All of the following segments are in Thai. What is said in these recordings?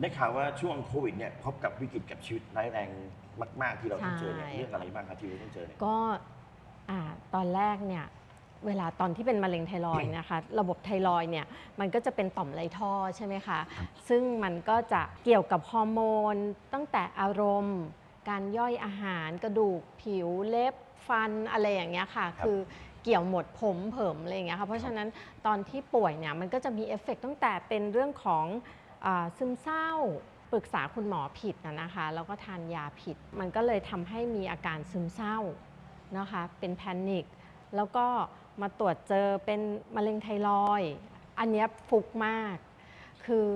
ได้ข่าวว่าช่วงโควิดเนี่ยพบกับวิกฤตกับชีวิตร้ายแรงมาก ๆ ที่เราต้องเจอเนี่ยใช่เรื่องอะไรบ้างครับที่เราต้องเจอเนี่ยก็อ่าตอนแรกเนี่ยเวลาตอนที่เป็นมะเร็งไทรอยด์นะคะ ระบบไทรอยด์เนี่ยมันก็จะเป็นต่อมไรท่อใช่ไหมคะ ซึ่งมันก็จะเกี่ยวกับฮอร์โมน ตั้งแต่อารมณ์ การย่อยอาหารกระดูกผิวเล็บฟันอะไรอย่างเงี้ยค่ะครับคือเกี่ยวหมดผมเผิมอะไรอย่างเงี้ยค่ะเพราะฉะนั้นตอนที่ป่วยเนี่ยมันก็จะมีเอฟเฟกต์ตั้งแต่เป็นเรื่องของอา ซึมเศร้าปรึกษาคุณหมอผิดนะนะคะแล้วก็ทานยาผิด มันก็เลยทำให้มีอาการซึมเศร้านะคะเป็นแพนิคแล้วก็มาตรวจเจอเป็นมะเร็งไทรอยด์อันเนี้ยฟุกมาก คือ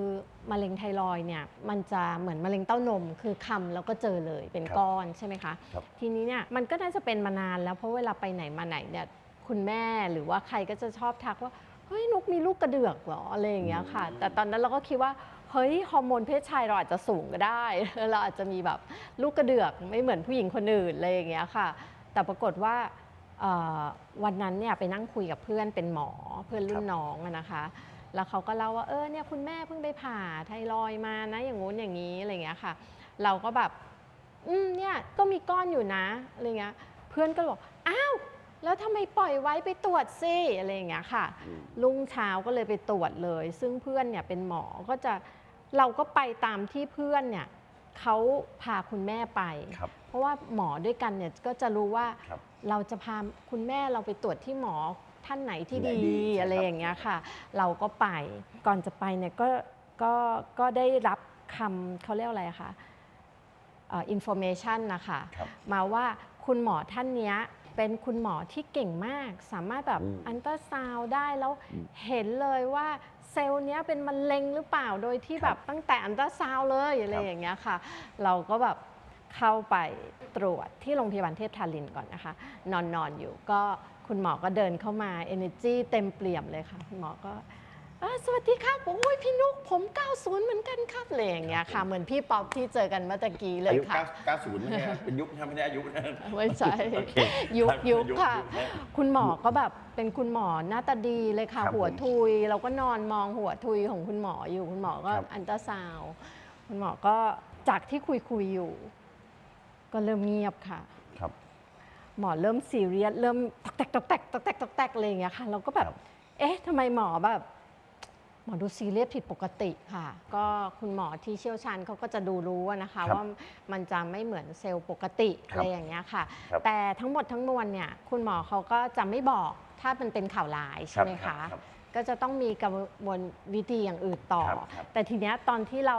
มะเร็งไทรอยด์เนี่ยมันจะเหมือนมะเร็งเต้านม คือคำแล้วก็เจอเลยเป็นครับก้อนใช่ไหมคะครับทีนี้เนี่ยมันก็น่าจะเป็นมานานแล้วเพราะเวลาไปไหนมาไหนเนี่ยคุณแม่หรือว่าใครก็จะชอบทักว่า เฮ้ยนุกมีลูกกระเดือกเหรออะไรอย่างเงี้ยค่ะ แต่ตอนนั้นเราก็คิดว่าเฮ้ยฮอร์โมนเพศชายเราอาจจะสูงก็ได้แล้วเราอาจจะมีแบบลูกกระเดือกไม่เหมือนผู้หญิงคนอื่นอะไรอย่างเงี้ยค่ะ แต่ปรากฏว่าเอ่อวันนั้นเนี่ยไปนั่งคุยกับเพื่อนเป็นหมอเพื่อนรุ่นน้องอะนะคะ แล้วเขาก็เล่าว่าเออเนี่ยคุณแม่เพิ่งไปผ่าไทรอยด์มานะอย่างงู้นอย่างนี้อะไรอย่างเงี้ยค่ะ เราก็แบบอืมเนี่ยก็มีก้อนอยู่นะอะไรเงี้ยเพื่อนก็บอกอ้าว แล้วทำไมปล่อยไว้ไปตรวจซิอะไรอย่างเงี้ยค่ะอืมรุ่งเช้าก็เลยไปตรวจเลย ซึ่งเพื่อนเนี่ยเป็นหมอก็จะเราก็ไปตามที่เพื่อนเนี่ยเขาพาคุณแม่ไป ครับ เพราะว่าหมอด้วยกันเนี่ยก็จะรู้ว่าครับ เราจะพาคุณแม่เราไปตรวจที่หมอท่านไหนที่ที่ดีไหนดีใช่อะไรครับ อย่างเงี้ยค่ะ เราก็ไปก่อนจะไปเนี่ยก็ก็ก็ได้รับคำเขาเรียกอะไรอะคะอินโฟเมชันนะคะ ครับ มาว่าคุณหมอท่านเนี้ย เป็นคุณหมอที่เก่งมาก สามารถแบบอืมอันตราซาวด์ได้แล้วอืมเห็นเลยว่าเซลล์เนี้ยเป็นมะเร็งหรือเปล่าโดยที่คแบรับบตั้งแต่อันตราซาวด์เลยอะไรครับอย่างเงี้ยค่ะ เราก็แบบเข้าไปตรวจที่โรงพยาบาลเทพทารินก่อนนะคะ นอนนอนอยู่ก็คุณหมอก็เดินเข้ามา energy เต็มเปี่ยมเลยค่ะคุณหมอก็ อ่าสวัสดีครับโอ้ยพี่นุกผม 90 เหมือนกันครับอะไรอย่างเงี้ยค่ะ เหมือนพี่ป๊อปที่เจอกันเมื่อตะกี้เลอายยุค่ะ 9 90ไม่ใช่ครับเป็นยุคนะไม่ได้อายุนะ ไม่ใช่โอเคยุคครับยุคยุคค่ะ ยุคนะคุณหมอก็แบบเป็นคุณหมอหน้าตาดีเลยค่ะ ครับหัวผมทุยเราก็นอนมองหัวทุยของคุณหมออยู่คุณหมอก็ครับ อันตราซาวด์คุณหมอก็จากที่คุยคุยๆอยู่ ก็เริ่มเงียบค่ะ ครับ หมอเริ่มซีเรียสเริ่มตอกแตกตอกแตกตอกแตกตอกแตกอะไรอย่างเงี้ยค่ะ เราก็แบบ ครับ เอ๊ะทำไมหมอแบบ หมอดูซีเรียสผิดปกติค่ะ ก็คุณหมอที่เชี่ยวชาญเขาก็จะดูรู้อะนะคะ ครับว่ามันจะไม่เหมือนเซลล์ปกติครับอะไรอย่างเงี้ยค่ะ ครับ แต่ทั้งหมดทั้งมวลเนี่ยคุณหมอเขาก็จะไม่บอกถ้ามันเป็นข่าวร้ายใช่ไหมครัคะบครับ ก็จะต้องมีกระบวนวิธีอย่างอื่นต่อ ครับครับแต่ทีเนี้ยตอนที่เรา